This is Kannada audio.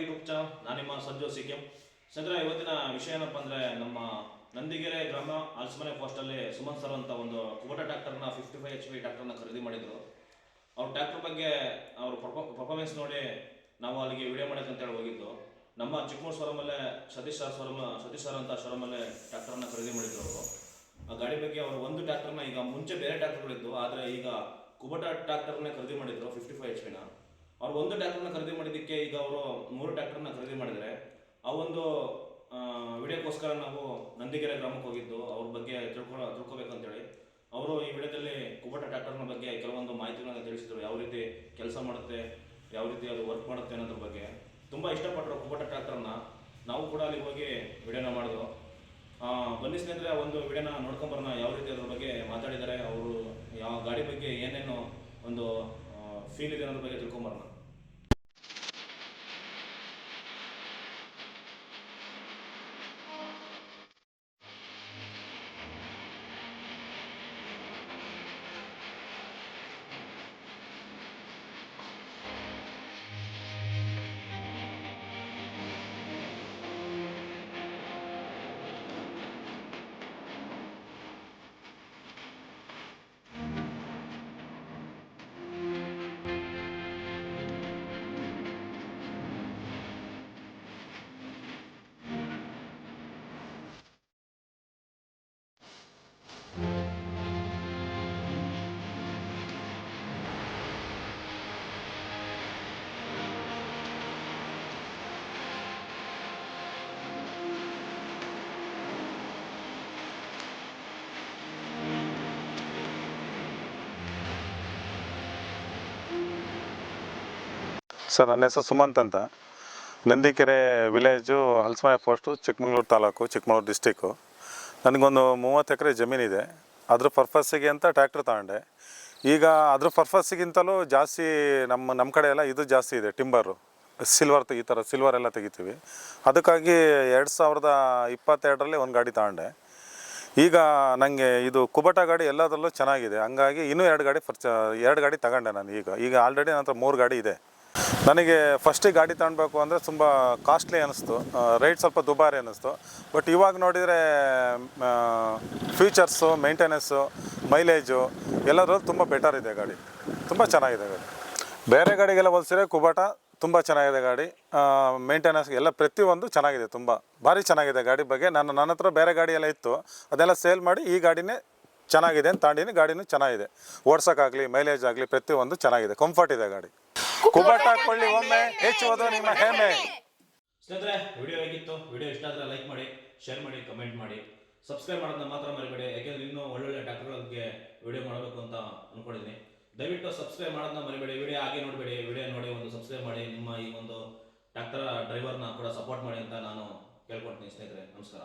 ಯೂಟ್ಯೂಬ್ ಚಾನಲ್ ನಾನು ನಿಮ್ಮ ಸಂಜು ಕೆಂ ಸ್ನೇಹಿತರೆ ಇವತ್ತಿನ ವಿಷಯ ಏನಪ್ಪ ಅಂದರೆ ನಮ್ಮ ನಂದಿಗೆರೆ ಗ್ರಾಮ ಆಲ್ಸ್ಮನೆ ಪೋಸ್ಟಲ್ಲಿ ಸುಮನ್ ಸರ್ ಅಂತ ಒಂದು ಕುಬಟ ಟ್ಯಾಕ್ಟರ್ನ ಫಿಫ್ಟಿ ಫೈವ್ ಎಚ್ ಪಿ ಟ್ಯಾಕ್ಟರ್ನ ಖರೀದಿ ಮಾಡಿದರು. ಅವ್ರ ಡಾಕ್ಟರ್ ಬಗ್ಗೆ ಅವ್ರ ಪರ್ಫಾರ್ಮೆನ್ಸ್ ನೋಡಿ ನಾವು ಅಲ್ಲಿಗೆ ವಿಡಿಯೋ ಮಾಡಕ್ಕೆ ಅಂತೇಳಿ ಹೋಗಿದ್ದು. ನಮ್ಮ ಚಿಕ್ಕಮೂರು ಶೋರೂಮಲ್ಲೇ Satish sir showroom Satish sir ಅಂತ ಶೋರೂಮಲ್ಲೇ ಟ್ರ್ಯಾಕ್ಟರ್ನ ಖರೀದಿ ಮಾಡಿದ್ರು ಅವರು. ಆ ಗಾಡಿ ಬಗ್ಗೆ ಅವರು ಒಂದು ಟ್ರ್ಯಾಕ್ಟರ್ನ ಈಗ ಮುಂಚೆ ಬೇರೆ ಟ್ರ್ಯಾಕ್ಟರ್ಗಳಿದ್ದು ಆದರೆ ಈಗ ಕುಬಟ ಟ್ರ್ಯಾಕ್ಟರ್ನೇ ಖರೀದಿ ಮಾಡಿದ್ರು ಫಿಫ್ಟಿ ಫೈವ್ ಎಚ್ ಪಿನ ಅವ್ರು ಒಂದು ಟ್ಯಾಕ್ಟರ್ನ ಖರೀದಿ ಮಾಡಿದ್ದಕ್ಕೆ ಈಗ ಅವರು ಮೂರು ಟ್ಯಾಕ್ಟರ್ನ ಖರೀದಿ ಮಾಡಿದರೆ ಆ ಒಂದು ವಿಡಿಯೋಕ್ಕೋಸ್ಕರ ನಾವು ನಂದಿಗೆರೆ ಗ್ರಾಮಕ್ಕೆ ಹೋಗಿದ್ದು. ಅವ್ರ ಬಗ್ಗೆ ತಿಳ್ಕೊಳ್ಳೋ ತಿಳ್ಕೊಬೇಕಂತೇಳಿ ಅವರು ಈ ವಿಡಿಯೋದಲ್ಲಿ ಕುಬಟ ಟ್ಯಾಕ್ಟರ್ನ ಬಗ್ಗೆ ಕೆಲವೊಂದು ಮಾಹಿತಿಗಳನ್ನು ತಿಳಿಸಿದ್ರು. ಯಾವ ರೀತಿ ಕೆಲಸ ಮಾಡುತ್ತೆ, ಯಾವ ರೀತಿ ಅದು ವರ್ಕ್ ಮಾಡುತ್ತೆ ಅನ್ನೋದ್ರ ಬಗ್ಗೆ. ತುಂಬ ಇಷ್ಟಪಟ್ಟರು ಕುಬಟ ಟ್ರ್ಯಾಕ್ಟರ್ನ ನಾವು ಕೂಡ ಅಲ್ಲಿ ಹೋಗಿ ವಿಡಿಯೋನ ಮಾಡಿದ್ರು ಬನ್ನಿ ಸ್ನೇಹಿತರೆ ಒಂದು ವಿಡಿಯೋನ ನೋಡ್ಕೊಂಬರೋಣ ಯಾವ ರೀತಿ ಅದ್ರ ಬಗ್ಗೆ ಮಾತಾಡಿದ್ದಾರೆ, ಅವರು ಯಾವ ಗಾಡಿ ಬಗ್ಗೆ ಏನೇನು ಒಂದು ಫೀಲ್ ಇದೆ ಅನ್ನೋದ್ರ ಬಗ್ಗೆ ತಿಳ್ಕೊಂಬರೋಣ ಸರ್, ನನ್ನ ಹೆಸರು ಸುಮಂತ್ ಅಂತ. ನಂದಿಕೆರೆ ವಿಲೇಜು ಹಲ್ಸಮಾಯ ಪೋಸ್ಟು, ಚಿಕ್ಕಮಗಳೂರು ತಾಲೂಕು, ಚಿಕ್ಕಮಗಳೂರು ಡಿಸ್ಟಿಕ್ಕು. ನನಗೊಂದು ಮೂವತ್ತು ಎಕರೆ ಜಮೀನಿದೆ ಅದ್ರ ಪರ್ಪಸ್ಸಿಗೆ ಅಂತ ಟ್ರ್ಯಾಕ್ಟ್ರ್ ತಗೊಂಡೆ. ಈಗ ಅದ್ರ ಪರ್ಪಸ್ಸಿಗಿಂತಲೂ ಜಾಸ್ತಿ ನಮ್ಮ ನಮ್ಮ ಕಡೆ ಎಲ್ಲ ಇದು ಜಾಸ್ತಿ ಇದೆ, ಟಿಂಬರು. ಸಿಲ್ವರ್ ಈ ಥರ ಸಿಲ್ವರ್ ಎಲ್ಲ ತೆಗಿತೀವಿ. ಅದಕ್ಕಾಗಿ ಎರಡು ಸಾವಿರದ ಇಪ್ಪತ್ತೆರಡರಲ್ಲಿ ಒಂದು ಗಾಡಿ ತಗೊಂಡೆ. ಈಗ ನನಗೆ ಇದು ಕುಬಟ ಗಾಡಿ ಎಲ್ಲದರಲ್ಲೂ ಚೆನ್ನಾಗಿದೆ. ಹಂಗಾಗಿ ಇನ್ನೂ ಎರಡು ಗಾಡಿ ಪರ್ಚ, ಎರಡು ಗಾಡಿ ತಗೊಂಡೆ ನಾನು ಈಗ. ಈಗ ಆಲ್ರೆಡಿ ನನ್ನ ಹತ್ರ ಮೂರು ಗಾಡಿ ಇದೆ. ನನಗೆ ಫಸ್ಟಿಗೆ ಗಾಡಿ ತಗೊಳ್ಬೇಕು ಅಂದರೆ ತುಂಬ ಕಾಸ್ಟ್ಲಿ ಅನ್ನಿಸ್ತು. ರೇಟ್ ಸ್ವಲ್ಪ ದುಬಾರಿ ಅನ್ನಿಸ್ತು. ಬಟ್ ಇವಾಗ ನೋಡಿದರೆ ಫ್ಯೂಚರ್ಸು ಮೇಂಟೆನೆನ್ಸು ಮೈಲೇಜು ಎಲ್ಲದರಲ್ಲೂ ತುಂಬ ಬೆಟರ್ ಇದೆ ಗಾಡಿ. ತುಂಬ ಚೆನ್ನಾಗಿದೆ ಗಾಡಿ. ಬೇರೆ ಗಾಡಿಗೆಲ್ಲ ಹೋಲಿಸಿದ್ರೆ ಕುಬಾಟ ತುಂಬ ಚೆನ್ನಾಗಿದೆ ಗಾಡಿ. ಮೇಂಟೆನೆನ್ಸ್ ಎಲ್ಲ ಪ್ರತಿಯೊಂದು ಚೆನ್ನಾಗಿದೆ ತುಂಬ. ಭಾರಿ ಚೆನ್ನಾಗಿದೆ ಗಾಡಿ ಬಗ್ಗೆ. ನಾನು ನನ್ನ ಹತ್ರ ಬೇರೆ ಗಾಡಿ ಎಲ್ಲ ಇತ್ತು. ಅದೆಲ್ಲ ಸೇಲ್ ಮಾಡಿ ಈ ಗಾಡಿನೇ ಚೆನ್ನಾಗಿದೆ ಅಂತ ತಾಂಡಿನಿ ಗಾಡಿನೂ ಚೆನ್ನಾಗಿದೆ. ಓಡ್ಸೋಕ್ಕಾಗಲಿ ಮೈಲೇಜ್ ಆಗಲಿ ಪ್ರತಿಯೊಂದು ಚೆನ್ನಾಗಿದೆ. ಕಂಫರ್ಟ್ ಇದೆ ಗಾಡಿ. ಕುಬಟ ಹಾಕೊಳ್ಳಿ ಒಮ್ಮೆ ಹೆಚ್ಚುವುದು ನಿಮ್ಮ ಹೆಮ್ಮೆ. ಸ್ನೇಹಿತರೆ, ವಿಡಿಯೋ ಹೇಗಿತ್ತು? ವಿಡಿಯೋ ಇಷ್ಟ ಆದರೆ ಲೈಕ್ ಮಾಡಿ, ಶೇರ್ ಮಾಡಿ, ಕಮೆಂಟ್ ಮಾಡಿ. ಸಬ್ಸ್ಕ್ರೈಬ್ ಮಾಡೋದನ್ನ ಮಾತ್ರ ಮರಿಬೇಡಿ, ಯಾಕೆಂದ್ರೆ ಇನ್ನೂ ಒಳ್ಳೊಳ್ಳೆ ಡಾಕ್ಟರ್ ಬಗ್ಗೆ ವಿಡಿಯೋ ಮಾಡಬೇಕು ಅಂತ ಅನ್ಕೊಂಡಿದ್ದೀನಿ ದಯವಿಟ್ಟು ಸಬ್ಸ್ಕ್ರೈಬ್ ಮಾಡೋದನ್ನ ಮರಿಬೇಡಿ, ವಿಡಿಯೋ ಹಾಗೆ ನೋಡಬೇಡಿ, ವಿಡಿಯೋ ನೋಡಿ ಒಂದು ಸಬ್ಸ್ಕ್ರೈಬ್ ಮಾಡಿ, ನಿಮ್ಮ ಈ ಒಂದು ಡಾಕ್ಟರ್, ಡ್ರೈವರ್ನ ಕೂಡ ಸಪೋರ್ಟ್ ಮಾಡಿ ಅಂತ ನಾನು ಕೇಳ್ಕೊಳ್ತೀನಿ ಸ್ನೇಹಿತರೆ, ನಮಸ್ಕಾರ.